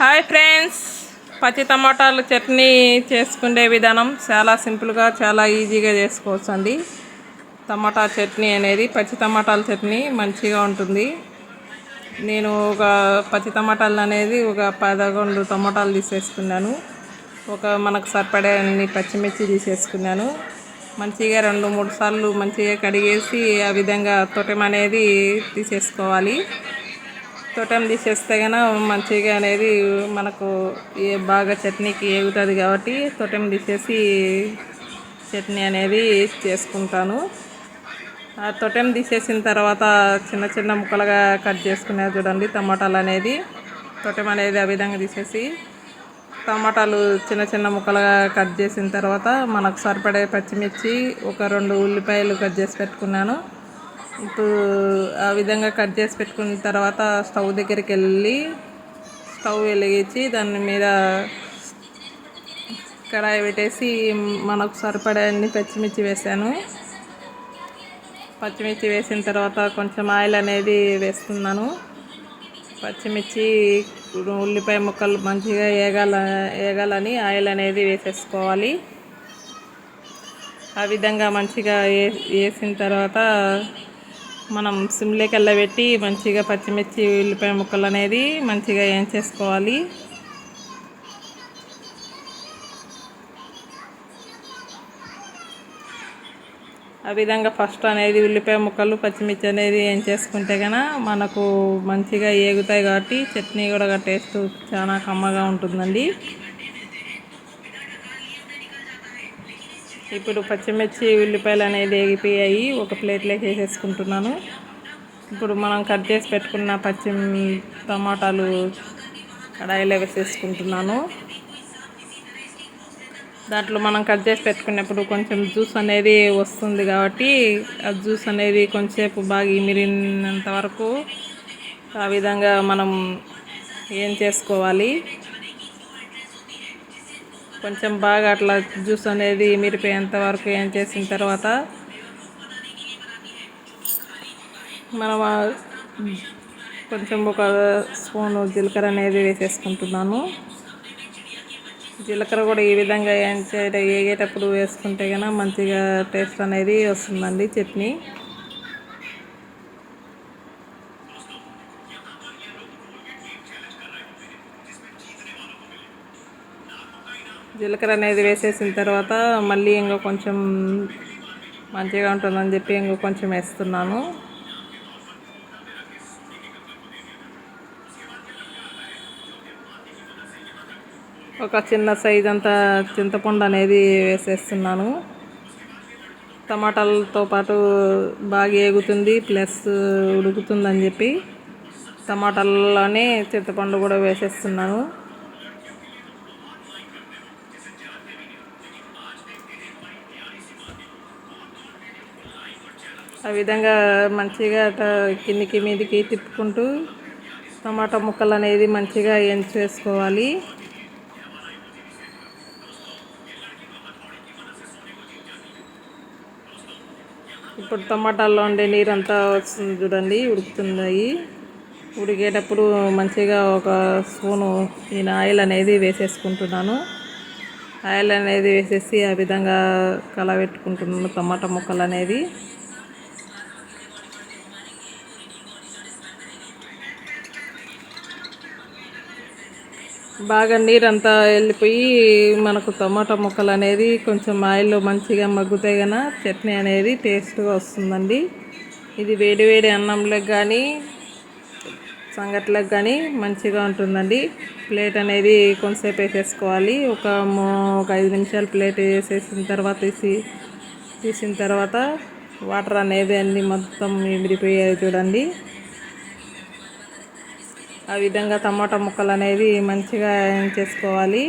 Hi friends. పచ్చి టమాటాలు చట్నీ చేసుకునే విధానం చాలా సింపుల్గా చాలా ఈజీగా చేసుకోవచ్చు అండి టమాటా చట్నీ అనేది పచ్చి టమాటాల చట్నీ మంచిగా ఉంటుంది. నేను ఒక పచ్చి టమాటాలు అనేది ఒక పదకొండు టమాటాలు తీసేసుకున్నాను. ఒక మనకు సరిపడే అన్ని పచ్చిమిర్చి తీసేసుకున్నాను. మంచిగా రెండు మూడు సార్లు మంచిగా కడిగేసి ఆ విధంగా తొటం అనేది తీసేసుకోవాలి. తొటెం తీసేస్తే కనుక మంచిగా అనేది మనకు ఏ బాగా చట్నీకి ఏగుతుంది కాబట్టి తొటెం తీసేసి చట్నీ అనేది చేసుకుంటాను. ఆ తొటెం తీసేసిన తర్వాత చిన్న చిన్న ముక్కలుగా కట్ చేసుకునేది చూడండి టమాటాలు అనేది. తొటెం అనేది ఆ విధంగా తీసేసి టమాటాలు చిన్న చిన్న ముక్కలుగా కట్ చేసిన తర్వాత మనకు సరిపడే పచ్చిమిర్చి ఒక రెండు ఉల్లిపాయలు కట్ చేసి పెట్టుకున్నాను. ఇప్పుడు ఆ విధంగా కట్ చేసి పెట్టుకున్న తర్వాత స్టవ్ దగ్గరికి వెళ్ళి స్టవ్ వెలిగించి దాని మీద కడాయి పెట్టేసి మనకు సరిపడే అన్ని పచ్చిమిర్చి వేసాను. పచ్చిమిర్చి వేసిన తర్వాత కొంచెం ఆయిల్ అనేది వేస్తున్నాను. పచ్చిమిర్చి ఉల్లిపాయ ముక్కలు మంచిగా వేగాల వేగాలని ఆయిల్ అనేది వేసేసుకోవాలి. ఆ విధంగా మంచిగా వేసిన తర్వాత మనం సిమ్లోకి పెట్టి మంచిగా పచ్చిమిర్చి ఉల్లిపాయ ముక్కలు అనేది మంచిగా వేయించేసుకోవాలి ఆ విధంగా ఫస్ట్ అనేది ఉల్లిపాయ ముక్కలు పచ్చిమిర్చి అనేది ఏం చేసుకుంటే కనుక మనకు మంచిగా ఏగుతాయి కాబట్టి చట్నీ కూడా టేస్ట్ చాలా కమ్మగా ఉంటుందండి. ఇప్పుడు పచ్చిమిర్చి ఉల్లిపాయలు అనేది వేగిపోయాయి. ఒక ప్లేట్లోకి వేసేసుకుంటున్నాను. ఇప్పుడు మనం కట్ చేసి పెట్టుకున్న పచ్చి టమాటాలు కడాయిలో వేసేసుకుంటున్నాను. దాంట్లో మనం కట్ చేసి పెట్టుకున్నప్పుడు కొంచెం జ్యూస్ అనేది వస్తుంది కాబట్టి ఆ జ్యూస్ అనేది కొంచెంసేపు బాగా ఇమిరినంత వరకు ఆ విధంగా మనం ఏం చేసుకోవాలి? కొంచెం బాగా అట్లా జ్యూస్ అనేది మిరిపోయేంత వరకు ఏం చేసిన తర్వాత మనం కొంచెం ఒక స్పూన్ జీలకర్ర అనేది వేసేసుకుంటున్నాను. జీలకర్ర కూడా ఈ విధంగా వేగేటప్పుడు వేసుకుంటే కనుక మంచిగా టేస్ట్ అనేది వస్తుందండి చట్నీ. జీలకర్ర అనేది వేసేసిన తర్వాత మళ్ళీ ఇంకా కొంచెం మంచిగా ఉంటుందని చెప్పి ఇంకా కొంచెం వేస్తున్నాను. ఒక చిన్న సైజ్ అంతా చింతపండు అనేది వేసేస్తున్నాను. టమాటాలతో పాటు బాగా ఏగుతుంది ప్లస్ ఉడుకుతుందని చెప్పి టమాటాలలోనే చింతపండు కూడా వేసేస్తున్నాను. ఆ విధంగా మంచిగా కిందికి మీదికి తిప్పుకుంటూ టమాటా ముక్కలు అనేది మంచిగా వేసుకోవాలి ఇప్పుడు టమాటాల్లో ఉండే నీరంతా వస్తుంది చూడండి ఉడుకుతున్నాయి. ఉడికేటప్పుడు మంచిగా ఒక స్పూను నేను ఆయిల్ అనేది వేసేసుకుంటున్నాను. ఆయిల్ అనేది వేసేసి ఆ విధంగా కలబెట్టుకుంటున్నాను టమాటా ముక్కలు అనేది. బాగా నీరంతా వెళ్ళిపోయి మనకు టమాటా ముక్కలు అనేది కొంచెం ఆయిల్లో మంచిగా మగ్గుతాయి కన్నా చట్నీ అనేది టేస్ట్గా వస్తుందండి. ఇది వేడి వేడి అన్నంలోకి కానీ సంగట్లకు కానీ మంచిగా ఉంటుందండి. ప్లేట్ అనేది కొంతసేపు వేసేసుకోవాలి. ఒక ఒక ఐదు నిమిషాలు ప్లేట్ వేసేసిన తర్వాత తీసి తీసిన తర్వాత వాటర్ అనేది అన్నీ మొత్తం మిగిలిపోయాయి చూడండి. ఆ విధంగా టమాటా ముక్కలు అనేది మంచిగా చేసుకోవాలి.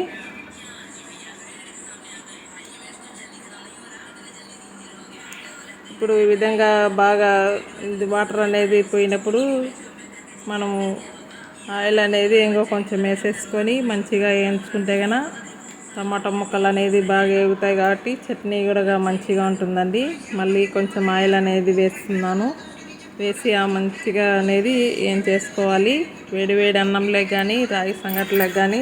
ఇప్పుడు ఈ విధంగా బాగా వాటర్ అనేది పోయినప్పుడు మనము ఆయిల్ అనేది ఇంకో కొంచెం వేసేసుకొని మంచిగా వేయించుకుంటే కనుక టమాటా ముక్కలు అనేది బాగా వేగుతాయి కాబట్టి చట్నీ కూడా మంచిగా ఉంటుందండి. మళ్ళీ కొంచెం ఆయిల్ అనేది వేస్తున్నాను. వేసి ఆ మంచిగా అనేది ఏం చేసుకోవాలి? వేడి వేడి అన్నంలోకి కానీ రాగి సంగట్లకు కానీ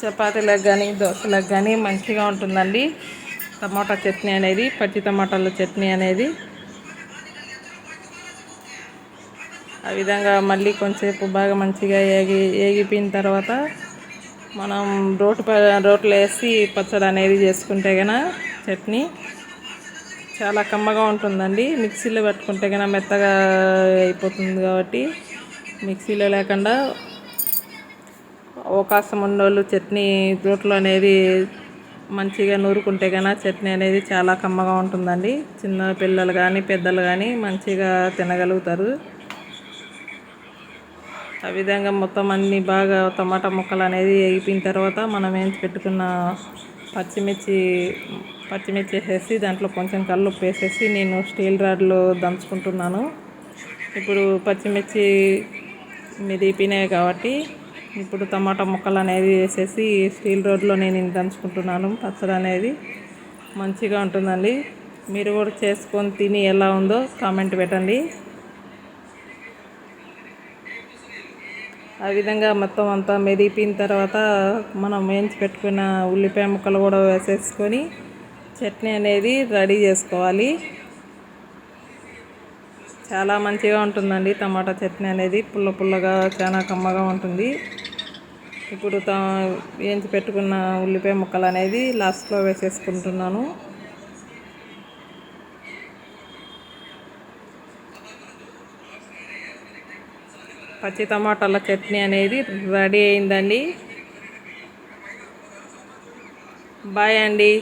చపాతీలకు కానీ దోశలకు కానీ మంచిగా ఉంటుందండి. టమాటా చట్నీ అనేది పచ్చి టమాటాల చట్నీ అనేది. ఆ విధంగా మళ్ళీ కొంచెంసేపు బాగా మంచిగా ఏగి ఏగిపోయిన తర్వాత మనం రోటి ప రోట్లో వేసి పచ్చడి అనేది చేసుకుంటే కనుక చట్నీ చాలా కమ్మగా ఉంటుందండి. మిక్సీలో పెట్టుకుంటే కన్నా మెత్తగా అయిపోతుంది కాబట్టి మిక్సీలో లేకుండా అవకాశం ఉన్నోళ్ళు చట్నీ రోట్లో అనేది మంచిగా నూరుకుంటే కన్నా చట్నీ అనేది చాలా కమ్మగా ఉంటుందండి. చిన్న పిల్లలు కానీ పెద్దలు కానీ మంచిగా తినగలుగుతారు. ఆ విధంగా మొత్తం అన్ని బాగా టమాటా ముక్కలు అనేది వేగిపోయిన తర్వాత మనం ఏం పెట్టుకున్న పచ్చిమిర్చి పచ్చిమిర్చి వేసేసి దాంట్లో కొంచెం కల్లుప్పు వేసేసి నేను స్టీల్ రాడ్లో దంచుకుంటున్నాను. ఇప్పుడు పచ్చిమిర్చి మెదిపినాయి కాబట్టి ఇప్పుడు టమాటా ముక్కలు అనేది వేసేసి స్టీల్ రోడ్లో నేను దంచుకుంటున్నాను. పచ్చడి అనేది మంచిగా ఉంటుందండి. మీరు కూడా చేసుకొని తిని ఎలా ఉందో కామెంట్ పెట్టండి. ఆ విధంగా మొత్తం అంతా మెదిపిన తర్వాత మనం వేయించి పెట్టుకున్న ఉల్లిపాయ ముక్కలు కూడా వేసేసుకొని చట్నీ అనేది రెడీ చేసుకోవాలి. చాలా మంచిగా ఉంటుందండి టమాటా చట్నీ అనేది. పుల్ల పుల్లగా చాలా కమ్మగా ఉంటుంది. ఇప్పుడు త వేయించి పెట్టుకున్న ఉల్లిపాయ ముక్కలు అనేది లాస్ట్లో వేసేసుకుంటున్నాను. పచ్చి టమాటాల చట్నీ అనేది రెడీ అయిందండి. బాయ్ అండి.